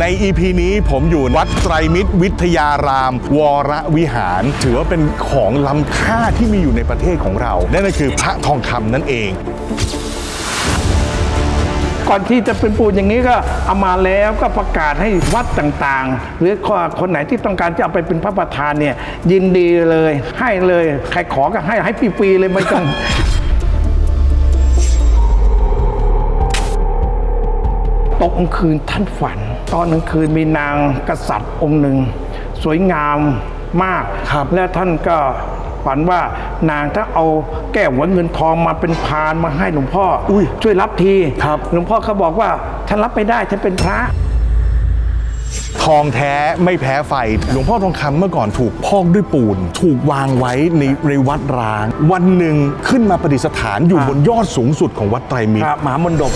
ใน EP นี้ผมอยู่วัดไตรมิตรวิทยาราม วรวิหาร ถือว่าเป็นของล้ำค่าที่มีอยู่ในประเทศของเรา นั่นก็คือพระทองคำนั่นเอง ก่อนที่จะเป็นปูนอย่างนี้ก็เอามาแล้วก็ประกาศให้วัดต่างๆ หรือคนไหนที่ต้องการจะเอาไปเป็นพระประธานเนี่ยยินดีเลย ให้เลยใครขอก็ให้ให้ฟรีๆเลยไม่ต้อง ตกกลางคืนท่านฝัน ตอนกลางคืนมีนางกษัตริย์องค์หนึ่ง สวยงามมากครับและท่านก็ฝันว่านางถ้าเอาแก้วหัวเงินทองมาเป็นพานมาให้หลวงพ่อออุ้ยช่วยรับทีครับหลวงพ่อเขาบอกว่าฉันรับไม่ได้ฉันเป็นพระ ทองแท้ไม่แพ้ไฟ หลวงพ่อทองคำเมื่อก่อนถูกพอกด้วยปูน ถูกวางไว้ในในวัดร้าง วันหนึ่งขึ้นมาประดิษฐานอยู่อ่าบนยอดสูงสุดของวัดไตรมิตพรระมหามนดบ